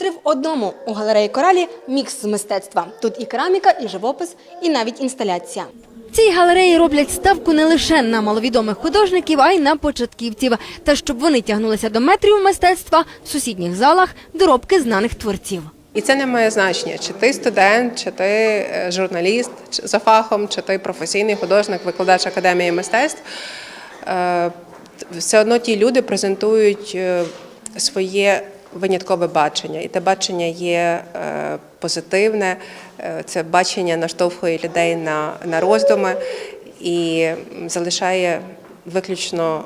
Три в одному у галереї коралі мікс з мистецтва. Тут і кераміка, і живопис, і навіть інсталяція. Цій галереї роблять ставку не лише на маловідомих художників, а й на початківців. Та щоб вони тягнулися до метрів мистецтва в сусідніх залах доробки знаних творців. І це не має значення, чи ти студент, чи ти е, журналіст за фахом, чи ти професійний художник, викладач академії мистецтв. Е, Все одно ті люди презентують е, своє виняткове бачення, і те бачення є е, позитивне, е, це бачення наштовхує людей на, на роздуми і залишає виключно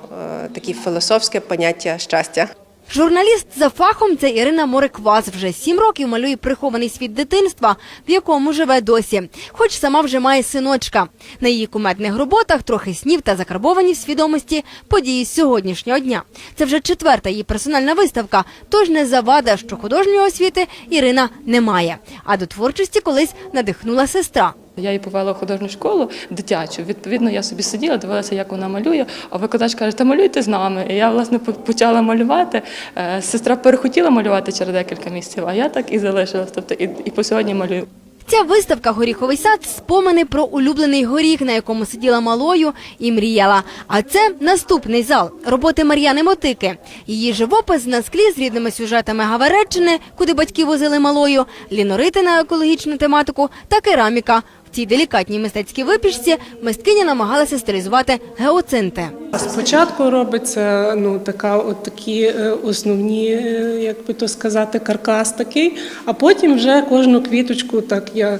такі таке філософське поняття щастя. Журналіст за фахом це Ірина Мориквас. Вже сім років малює прихований світ дитинства, в якому живе досі. Хоч сама вже має синочка. На її куметних роботах трохи снів та закарбовані в свідомості події сьогоднішнього дня. Це вже четверта її персональна виставка. Тож не завада, що художньої освіти Ірина не має. А до творчості колись надихнула сестра. Я її повела в художню школу дитячу. Відповідно, я собі сиділа, дивилася, як вона малює. А викладач каже, та малюйте з нами. І я власне почала малювати. Е, Сестра перехотіла малювати через декілька місяців, а я так і залишилась. Тобто і, і по сьогодні малюю. Ця виставка Горіховий сад спомини про улюблений горіх, на якому сиділа малою і мріяла. А це наступний зал роботи Мар'яни Мотики. Її живопис на склі з рідними сюжетами Гавереччини, куди батьки возили малою, лінорити на екологічну тематику та кераміка. Цій делікатній мистецькій випічці мисткиня намагалася стилізувати геоцинти. Спочатку робиться ну така, от такі е, основні, е, як би то сказати, каркас такий, а потім вже кожну квіточку так я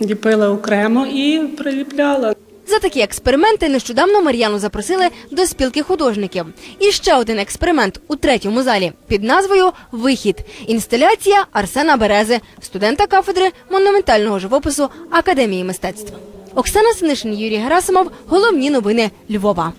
ліпила окремо і приліпляла. За такі експерименти нещодавно Мар'яну запросили до спілки художників. І ще один експеримент у третьому залі під назвою Вихід. Інсталяція Арсена Берези, студента кафедри монументального живопису Академії мистецтв. Оксана Синишин, Юрій Герасимов. Головні новини Львова.